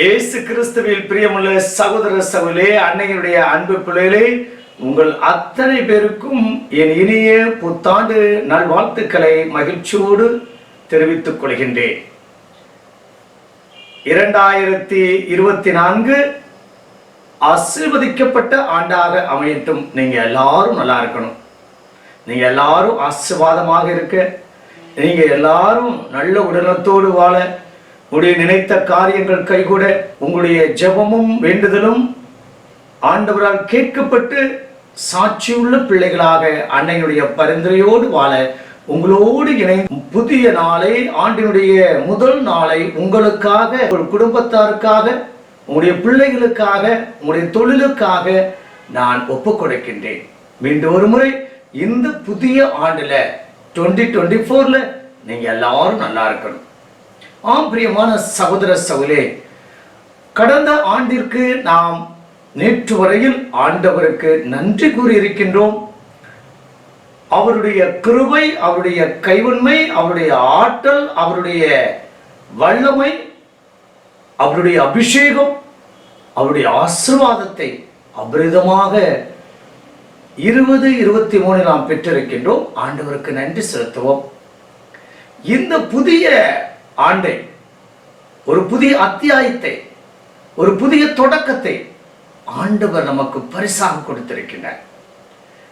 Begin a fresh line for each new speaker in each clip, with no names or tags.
இயேசு கிறிஸ்துவில் பிரியமுள்ள சகோதர சகோதரே அன்னையினுடைய அன்பு பிள்ளைகளே உங்கள் அத்தனை பேருக்கும் என் இனிய புத்தாண்டு நல்வாழ்த்துக்களை மகிழ்ச்சியோடு தெரிவித்துக் கொள்கின்றேன். இரண்டாயிரத்தி இருபத்தி நான்கு ஆசீர்வதிக்கப்பட்ட ஆண்டாக அமையட்டும். நீங்க எல்லாரும் நல்லா இருக்கணும். நீங்க எல்லாரும் ஆசீர்வாதமாக இருக்க. நீங்க எல்லாரும் நல்ல உடலத்தோடு வாழ உடைய நினைத்த காரியங்கள் கைகூட உங்களுடைய ஜெபமும் வேண்டுதலும் ஆண்டவரால் கேட்கப்பட்டு சாட்சியுள்ள பிள்ளைகளாக அன்னையுடைய பரிந்துரையோடு வாழ உங்களோடு இணை புதிய நாளை ஆண்டினுடைய முதல் நாளை உங்களுக்காக உங்கள் குடும்பத்தாருக்காக உங்களுடைய பிள்ளைகளுக்காக உங்களுடைய தொழிலுக்காக நான் ஒப்பு கொடுக்கின்றேன் மீண்டும் ஒரு முறை இந்த புதிய ஆண்டுல டுவெண்ட்டி டுவெண்ட்டி ஃபோர்ல நீங்க எல்லாரும் நல்லா இருக்கணும். ஆம் பிரியமான சகோதர சகோதரே கடந்த ஆண்டிற்கு நாம் நேற்று வரையில் ஆண்டவருக்கு நன்றி கூறியிருக்கின்றோம். அவருடைய கிருபை அவருடைய கைவன்மை அவருடைய ஆற்றல் அவருடைய வல்லமை அவருடைய அபிஷேகம் அவருடைய ஆசிர்வாதத்தை அபரிதமாக இருபது இருபத்தி மூணு நாம் பெற்றிருக்கின்றோம். ஆண்டவருக்கு நன்றி செலுத்துவோம். இந்த புதிய ஆண்டை ஒரு புதிய அத்தியாயத்தை ஒரு புதிய தொடக்கத்தை ஆண்டவர் நமக்கு பரிசாக கொடுத்திருக்கின்றார்.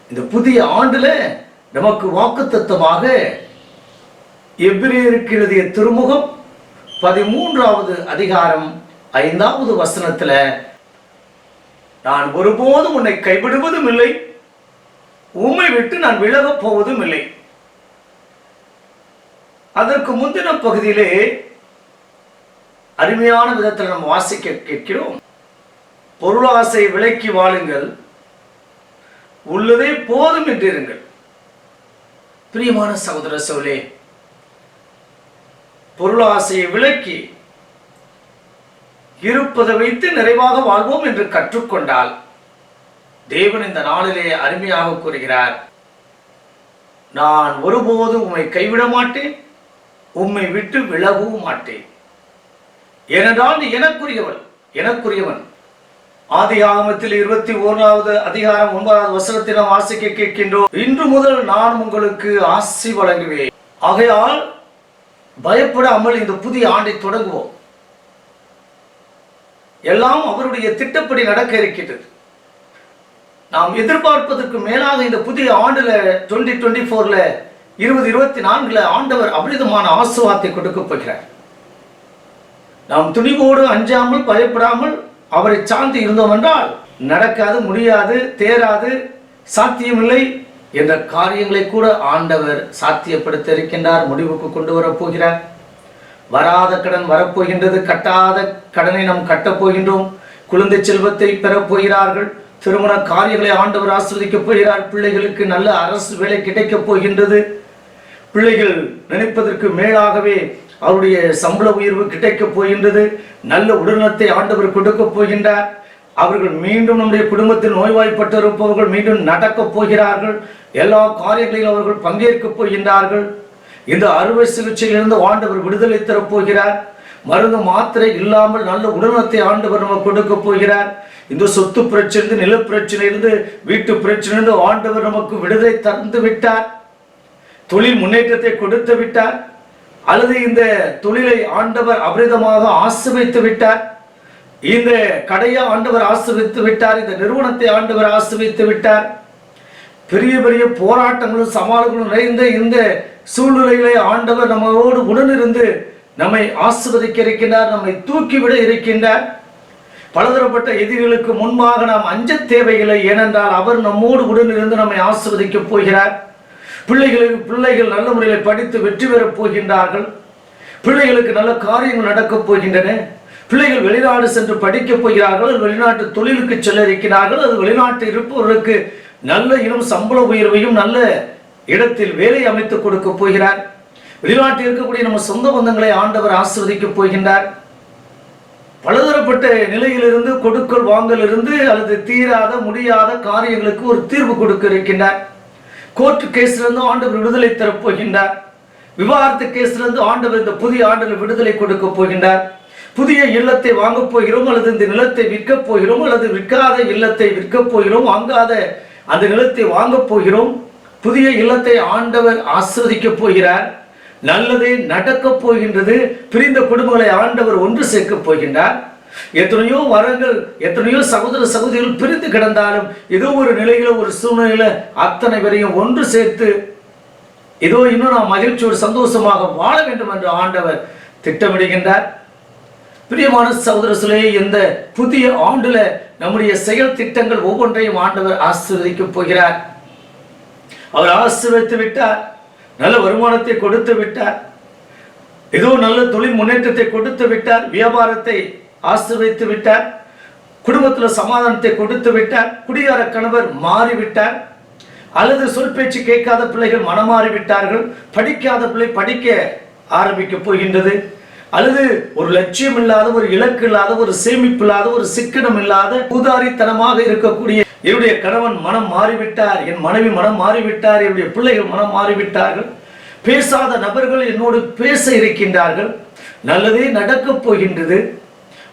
இந்த புதிய ஆண்டுல நமக்கு வாக்குத்தத்தமாக எப்படி எழுதிய திருமுகம் பதிமூன்றாவது அதிகாரம் ஐந்தாவது வசனத்துல நான் ஒருபோதும் உன்னை கைவிடுவதும் இல்லை உம்மை விட்டு நான் விலகப் போவதும் இல்லை அதற்கு முந்தின பகுதியிலே அருமையான விதத்தில் நம்ம வாசிக்க கேட்கிறோம். பொருளாசை விலக்கி வாழுங்கள். உள்ளதே போதும் என்றிருங்கள் பிரியமான சகோதர சோலே பொருளாசையை விலக்கி இருப்பதை வைத்து நிறைவாக வாழ்வோம் என்று கற்றுக்கொண்டால் தேவன் இந்த நாளிலே அருமையாக கூறுகிறார். நான் ஒருபோதும் உம்மை கைவிட மாட்டேன். உம்மை விட்டு விலகவும் மாட்டேன். ஏனென்றால் நீ எனக்குரியவன் எனக்குரியவன். ஆதி ஆகமத்தில் இருபத்தி ஓராவது அதிகாரம் ஒன்பதாவது வசனத்தில் நாம் ஆசைக்கு கேட்கின்றோம். இன்று முதல் நான் உங்களுக்கு ஆசி வழங்குவேன். ஆகையால் பயப்படாமல் இந்த புதிய ஆண்டை தொடங்குவோம். எல்லாம் அவருடைய திட்டப்படி நடக்க இருக்கின்றது. நாம் எதிர்பார்ப்பதற்கு மேலாக இந்த புதிய ஆண்டுல டுவெண்ட்டி டுவெண்ட்டி ஃபோர்ல இருபது இருபத்தி நான்குல ஆண்டவர் அபரிதமான ஆசுவாத்தை கொடுக்க போகிறார். நாம் துணிவோடு அஞ்சாமல் பயப்படாமல் அவரை சார்ந்து இருந்தோம் என்றால் நடக்காது முடியாது தேராது சாத்தியமில்லை என்ற காரியங்களை கூட ஆண்டவர் சாத்தியப்படுத்த இருக்கின்றார் முடிவுக்கு கொண்டு வரப்போகிறார் வராத கடன் வரப்போகின்றது கட்டாத கடனை நாம் கட்டப்போகின்றோம் குழந்தை செல்வத்தை பெறப்போகிறார்கள் திருமண காரியங்களை ஆண்டவர் ஆஸ்வதிக்கப் போகிறார் பிள்ளைகளுக்கு நல்ல அரசு வேலை கிடைக்கப் போகின்றது. பிள்ளைகள் நினைப்பதற்கு மேலாகவே அவருடைய சம்பள உயர்வு கிடைக்கப் போகின்றது. நல்ல உடல்நலத்தை ஆண்டவர் கொடுக்கப் போகின்றார். அவர்கள் மீண்டும் நம்முடைய குடும்பத்தில் நோய்வாய்ப்பட்டிருப்பவர்கள் மீண்டும் நடக்கப் போகிறார்கள். எல்லா காரியங்களிலும் அவர்கள் பங்கேற்கப் போகின்றார்கள். இந்த அறுவை சிகிச்சையிலிருந்து ஆண்டவர் விடுதலை தரப் போகிறார். மருந்து மாத்திரை இல்லாமல் நல்ல உடல்நலத்தை ஆண்டவர் நமக்கு கொடுக்க போகிறார். இந்த சொத்து பிரச்சனை நில பிரச்சனையிலிருந்து வீட்டு பிரச்சனையிலிருந்து ஆண்டவர் நமக்கு விடுதலை தந்து விட்டார். தொழில் முன்னேற்றத்தை கொடுத்து விட்டார். அல்லது இந்த தொழிலை ஆண்டவர் அபரிதமாக ஆசிர்வித்து விட்டார். இந்த கடையை ஆண்டவர் ஆசிர்வித்து விட்டார். இந்த நிறுவனத்தை ஆண்டவர் ஆசிர்வித்து விட்டார். பெரிய பெரிய போராட்டங்களும் சவால்களும் நிறைந்த இந்த சூழ்நிலைகளை ஆண்டவர் நம்மளோடு உடனிருந்து நம்மை ஆசிர்வதிக்க இருக்கின்றார் நம்மை தூக்கிவிட இருக்கின்றார். பலதரப்பட்ட எதிரிகளுக்கு முன்பாக நாம் அஞ்ச தேவையில்லை. ஏனென்றால் அவர் நம்மோடு உடனிருந்து நம்மை ஆசிர்வதிக்கப் போகிறார். பிள்ளைகளின் பிள்ளைகள் நல்ல முறையில் படித்து வெற்றி பெறப் போகின்றார்கள். பிள்ளைகளுக்கு நல்ல காரியங்கள் நடக்கப் போகின்றன. பிள்ளைகள் வெளிநாடு சென்று படிக்கப் போகிறார்கள் வெளிநாட்டு தொழிலுக்கு செல்ல இருக்கிறார்கள் அது வெளிநாட்டு இருப்பவர்களுக்கு நல்ல இனம் சம்பள உயர்வையும் நல்ல இடத்தில் வேலை அமைத்து கொடுக்க போகிறார். வெளிநாட்டில் இருக்கக்கூடிய நம்ம சொந்த பந்தங்களை ஆண்டவர் ஆசிர்வதிக்கப் போகின்றார். பலதரப்பட்ட நிலையிலிருந்து கொடுக்கல் வாங்கல் இருந்து அல்லது தீராத முடியாத காரியங்களுக்கு ஒரு தீர்வு கொடுக்க இருக்கின்றார். கோர்ட் கேஸ்லேருந்து ஆண்டவர் விடுதலை தரப்போகின்றார் விவாகரத்து கேஸ்ல இருந்து ஆண்டவர் இந்த புதிய ஆண்டில் விடுதலை கொடுக்க போகின்றார். புதிய இல்லத்தை வாங்கப் போகிறோம் அல்லது இந்த நிலத்தை விற்கப் போகிறோம் அல்லது விற்காத இல்லத்தை விற்கப் போகிறோம் வாங்காத அந்த நிலத்தை வாங்கப் போகிறோம். புதிய இல்லத்தை ஆண்டவர் ஆஸ்வதிக்கப் போகிறார். நல்லது நடக்கப் போகின்றது. பிரிந்த குடும்பங்களை ஆண்டவர் ஒன்று சேர்க்கப் போகின்றார். எத்தனையோ வரங்கள் எத்தனையோ சகோதர சகோதரிகள் பிரிந்து கிடந்தாலும் ஏதோ ஒரு நிலையில ஒரு சூழ்நிலையில அத்தனை பேரையும் ஒன்று சேர்த்து ஏதோ இன்னும் நாம் மகிழ்ச்சியோடு சந்தோஷமாக வாழ வேண்டும் என்று ஆண்டவர் திட்டமிடுகின்றார். பிரியமான சகோதர இந்த புதிய ஆண்டுல நம்முடைய செயல் திட்டங்கள் ஒவ்வொன்றையும் ஆண்டவர் ஆசீர்வதிக்கப் போகிறார். அவர் ஆசீர்வதித்து விட்டார் நல்ல வருமானத்தை கொடுத்து விட்டார் ஏதோ நல்ல தொழில் முன்னேற்றத்தை கொடுத்து விட்டார் வியாபாரத்தை ஆசிர்வதித்து விட்டார். குடும்பத்தில் சமாதானத்தை கொடுத்து விட்டார். குடிகார கணவர் மாறிவிட்டார். அல்லது சொல் பேச்சு கேட்காத பிள்ளைகள் மனமாறி விட்டார்கள் படிக்காத பிள்ளை படிக்க ஆரம்பிக்க போகின்றது. அல்லது ஒரு லட்சியம் இல்லாத ஒரு இலக்கு இல்லாத ஒரு சேமிப்பு இல்லாத ஒரு சிக்கனம் இல்லாத பூதாரித்தனமாக இருக்கக்கூடிய என்னுடைய கணவன் மனம் மாறிவிட்டார். என் மனைவி மனம் மாறிவிட்டார். என்னுடைய பிள்ளைகள் மனம் மாறிவிட்டார்கள். பேசாத நபர்கள் என்னோடு பேச இருக்கின்றார்கள். நல்லதே நடக்கப் போகின்றது.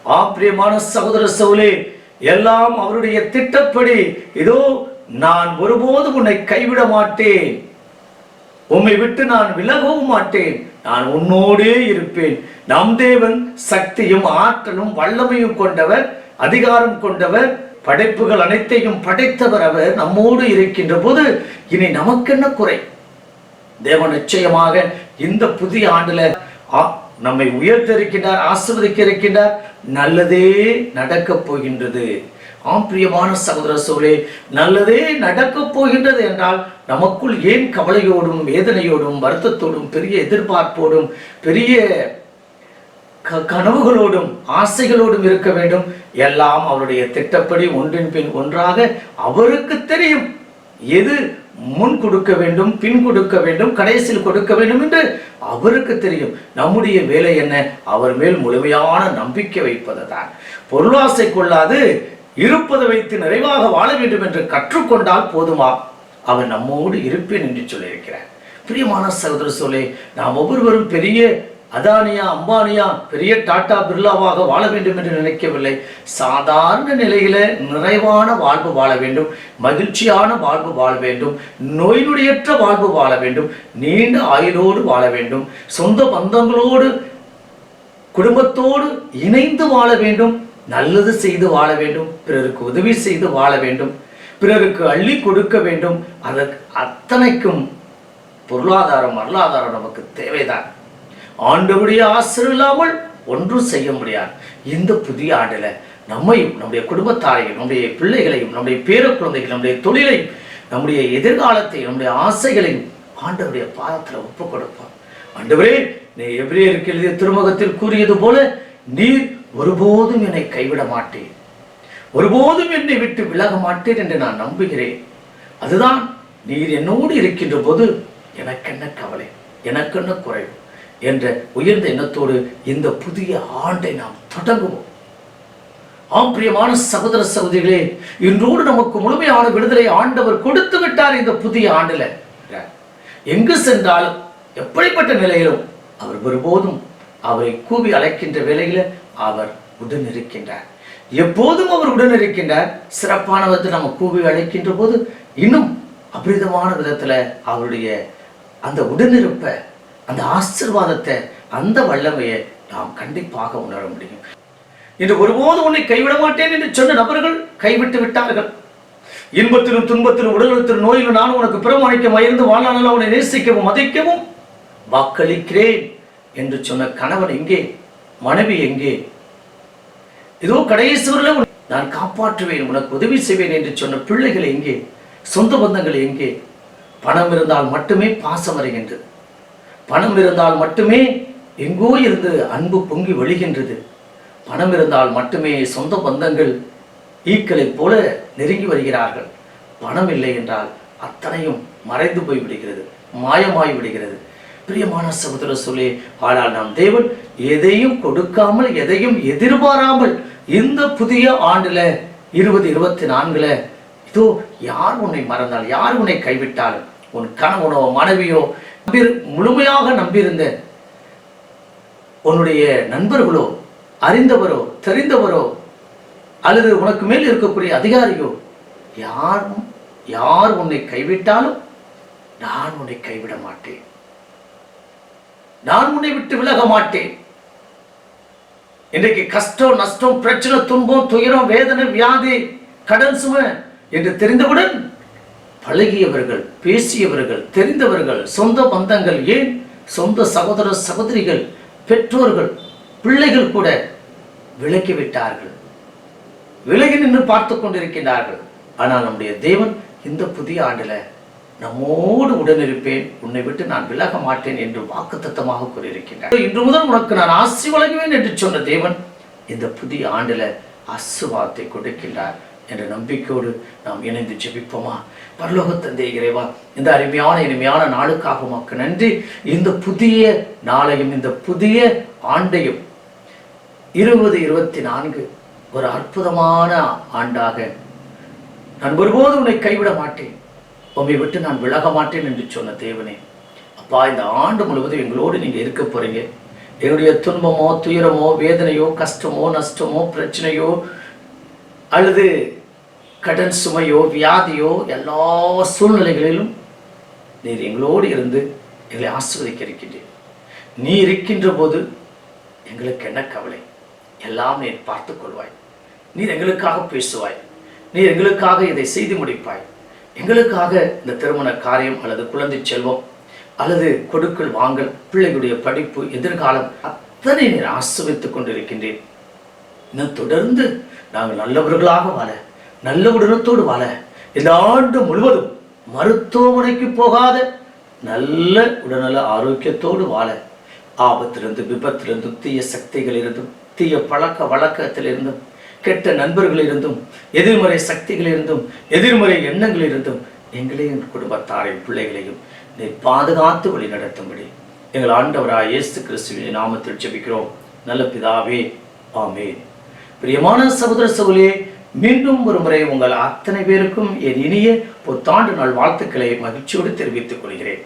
ஆப்பிரியமான சகோதர சவுலே எல்லாம் அவருடைய திட்டப்படி இதோ நான் ஒருபோதும் உன்னை கைவிட மாட்டேன். உம்மை விட்டு நான் விலகவும் மாட்டேன். நான் உன்னோடே இருப்பேன். நம் தேவன் சக்தியும் ஆற்றலும் வல்லமையும் கொண்டவர் அதிகாரம் கொண்டவர் படைப்புகள் அனைத்தையும் படைத்தவர் அவர் நம்மோடு இருக்கின்ற போது இனி நமக்கென்ன குறை? தேவன் நிச்சயமாக இந்த புதிய ஆண்டுல நம்மை உயர்த்த இருக்கின்றார் ஆசிர்வதிக்க இருக்கின்றார் நல்லதே நடக்கப் போகின்றது. ஆம் பிரியமான சகோதர சோழே நல்லதே நடக்கப் போகின்றது என்றால் நமக்குள் ஏன் கவலையோடும் வேதனையோடும் வருத்தத்தோடும் பெரிய எதிர்பார்ப்போடும் பெரிய க- கனவுகளோடும் ஆசைகளோடும் இருக்க வேண்டும்? எல்லாம் அவருடைய திட்டப்படி ஒன்றின் பின் ஒன்றாக அவருக்கு தெரியும். எது முன் கொடுக்க வேண்டும் பின் கொடுக்க வேண்டும் கடைசியில் கொடுக்க வேண்டும் என்று அவருக்கு தெரியும். நம்முடைய வேலை என்ன? அவர் மேல் முழுமையான நம்பிக்கை வைப்பதுதான். பொருளாசை கொள்ளாது இருப்பதை வைத்து நிறைவாக வாழ வேண்டும் என்று கற்றுக்கொண்டால் போதுமா? அவர் நம்மோடு இருப்பேன் என்று சொல்லியிருக்கிறார். பிரியமான சகோதர சொல்லே நாம் ஒவ்வொருவரும் பெரிய அதானியா அம்பானியா பெரிய டாடா பிர்லாவாக வாழ வேண்டும் என்று நினைக்கவில்லை. சாதாரண நிலையில நிறைவான வாழ்வு வாழ வேண்டும். மகிழ்ச்சியான வாழ்வு வாழ வேண்டும். நோய் நொடியற்ற வாழ்வு வாழ வேண்டும். நீண்ட ஆயுளோடு வாழ வேண்டும். சொந்த பந்தங்களோடு குடும்பத்தோடு இணைந்து வாழ வேண்டும். நல்லது செய்து வாழ வேண்டும். பிறருக்கு உதவி செய்து வாழ வேண்டும். பிறருக்கு அள்ளி கொடுக்க வேண்டும். அதற்கு அத்தனைக்கும் பொருளாதாரம் வரலாதாரம் நமக்கு தேவைதான். ஆண்டவருடைய ஆசிரியர் இல்லாமல் ஒன்றும் செய்ய முடியாது. இந்த புதிய ஆண்டில் நம்மையும் நம்முடைய குடும்பத்தாரையும் நம்முடைய பிள்ளைகளையும் நம்முடைய பேர குழந்தைகள் நம்முடைய தொழிலையும் நம்முடைய எதிர்காலத்தையும் நம்முடைய ஆசைகளையும் ஆண்டவருடைய பாதத்துல ஒப்பு கொடுப்போம். ஆண்டவரே நீ எபிரேயருக்கு எழுதிய திருமுகத்தில் கூறியது போல நீர் ஒருபோதும் என்னை கைவிட மாட்டேன் ஒருபோதும் என்னை விட்டு விலக மாட்டேன் என்று நான் நம்புகிறேன். அதுதான் நீர் என்னோடு இருக்கின்ற போது எனக்கென்ன கவலை? எனக்கென்ன குறைவு? என்ற உயர்ந்த எண்ணத்தோடு இந்த புதிய ஆண்டை நாம் தொடங்குவோம். ஆம் பிரியமான சகோதர சகோதரிகளே இன்றோடு நமக்கு முழுமையான விடுதலை ஆண்டவர் கொடுத்து விட்டார் இந்த புதிய ஆண்டுல. எங்கு சென்றாலும் எப்படிப்பட்ட நிலையிலும் அவர் ஒருபோதும் அவரை கூவி அழைக்கின்ற வேலையில அவர் உடன் இருக்கின்றார் எப்போதும் அவர் உடன் இருக்கின்றார் சிறப்பான நம்ம கூவி அழைக்கின்ற போது இன்னும் அபரிதமான விதத்துல அவருடைய அந்த உடனிருப்பை அந்த ஆசிர்வாதத்தை அந்த வல்லமையை நாம் கண்டிப்பாக உணர முடியும். இன்று ஒருபோதும் உன்னை கைவிட மாட்டேன் என்று சொன்ன நபர்கள் கைவிட்டு விட்டார்கள். இன்பத்திலும் துன்பத்திலும் உடலத்திலும் நோயிலும் நான் உனக்கு பிரமாணிக்க மயந்து வாழ்நாளில் அவனை நேசிக்கவும் மதிக்கவும் வாக்களிக்கிறேன் என்று சொன்ன கணவன் எங்கே? மனைவி எங்கே? இதோ கடைசிவரில் நான் காப்பாற்றுவேன் உனக்கு உதவி செய்வேன் என்று சொன்ன பிள்ளைகள் எங்கே? சொந்த பந்தங்கள் எங்கே? பணம் இருந்தால் மட்டுமே பாசம் வருகின்றது பணம் இருந்தால் மட்டுமே எங்கோ இருந்து அன்பு பொங்கி வழிகின்றது. பணம் இருந்தால் மட்டுமே சொந்த பந்தங்கள் ஈக்களைப் போல நெருங்கி வருகிறார்கள். பணம் இல்லை என்றால் அத்தனையும் மறைந்து போய் விடுகிறது மாயமாய் விடுகிறது. பிரியமான சகோதர சொல்லி ஆனால் நாம் தேவன் எதையும் கொடுக்காமல் எதையும் எதிர்பாராமல் இந்த புதிய ஆண்டுல இருபது இருபத்தி நான்குல இதோ யார் உன்னை மறந்தால் யார் உன்னை கைவிட்டாலும் உன் கணவனோ மனைவியோ நம்பி முழுமையாக நம்பியிருந்த உன்னுடைய நண்பர்களோ அறிந்தவரோ தெரிந்தவரோ அல்லது உனக்கு மேல் இருக்கக்கூடிய அதிகாரியோ யாரும் யார் உன்னை கைவிட்டாலும் நான் உன்னை கைவிட மாட்டேன். நான் உன்னை விட்டு விலக மாட்டேன். இன்றைக்கு கஷ்டம் நஷ்டம் பிரச்சனை துன்பம் துயரம் வேதனை வியாதி கடன் சுமை என்று தெரிந்தவுடன் பழகியவர்கள் பேசியவர்கள் தெரிந்தவர்கள் சொந்த பந்தங்கள் ஏன்? சொந்த சகோதர சகோதரிகள் பெற்றோர்கள் பிள்ளைகள் கூட விலக்கி விட்டார்கள். விலகி நின்று பார்த்து கொண்டிருக்கின்றார்கள். ஆனால் நம்முடைய தேவன் இந்த புதிய ஆண்டுல நம்மோடு உடனிருப்பேன். உன்னை விட்டு நான் விலக மாட்டேன் என்று வாக்குத்தத்தமாக கூறியிருக்கின்றார். இன்று முதல் உனக்கு நான் ஆசி வழங்குவேன் என்று சொன்ன தேவன் இந்த புதிய ஆண்டுல ஆசுவாத்தை கொடுக்கின்றார். என்ற நம்பிக்கையோடு நாம் இணைந்து ஜெபிப்போமா? பரலோக தந்தை இறைவா இந்த அருமையான இனிமையான நாளுக்காக உமக்கு நன்றி. இந்த புதிய நாளையும் இந்த புதிய ஆண்டையும் இருபது இருபத்தி நான்கு ஒரு அற்புதமான ஆண்டாக நான் ஒருபோதும் உன்னை கைவிட மாட்டேன். உம்மை விட்டு நான் விலக மாட்டேன் என்று சொன்ன தேவனே. அப்பா இந்த ஆண்டு முழுவதும் எங்களோடு நீங்கள் இருக்க போறீங்க. என்னுடைய துன்பமோ துயரமோ வேதனையோ கஷ்டமோ நஷ்டமோ பிரச்சனையோ அல்லது கடன் சுமையோ வியாதியோ எல்லா சூழ்நிலைகளிலும் நீர் எங்களோடு இருந்து எங்களை ஆஸ்வதிக்க இருக்கின்றீர். நீ இருக்கின்ற போது எங்களுக்கு என்ன கவலை? எல்லாம் நீர் பார்த்து கொள்வாய். நீர் எங்களுக்காக பேசுவாய். நீர் எங்களுக்காக இதை செய்து முடிப்பாய். எங்களுக்காக இந்த திருமண காரியம் அல்லது குழந்தை செல்வம் அல்லது கொடுக்கல் வாங்கல் பிள்ளைகளுடைய படிப்பு எதிர்காலம் அத்தனை நீர் ஆசிர்வதித்துக் கொண்டிருக்கின்றேன் இன்னும் தொடர்ந்து நாங்கள் நல்லவர்களாக வாழ நல்ல உடனத்தோடு வாழ. இந்த ஆண்டு முழுவதும் மருத்துவமனைக்கு போகாத நல்ல உடல்நல ஆரோக்கியத்தோடு வாழ. ஆபத்திலிருந்து விபத்திலிருந்தும் தீய சக்திகளிலிருந்தும் தீய பழக்க வழக்கத்திலிருந்தும் கெட்ட நண்பர்களிலிருந்தும் எதிர்மறை சக்திகளிலிருந்தும் எதிர்மறை எண்ணங்களிலிருந்தும் எங்களையும் குடும்பத்தாரையும் பிள்ளைகளையும் நீ பாதுகாத்து வழி நடத்தும்படி எங்கள் ஆண்டவராய் இயேசு கிறிஸ்துவின் நாமத்தில் ஜெபிக்கிறோம். நல்ல பிதாவே ஆமேன். பிரியமான சகோதர சகோலியே மீண்டும் ஒரு முறை உங்கள் அத்தனை பேருக்கும் என் இனிய புத்தாண்டு நாள் வாழ்த்துக்களை மகிழ்ச்சியோடு தெரிவித்துக் கொள்கிறேன்.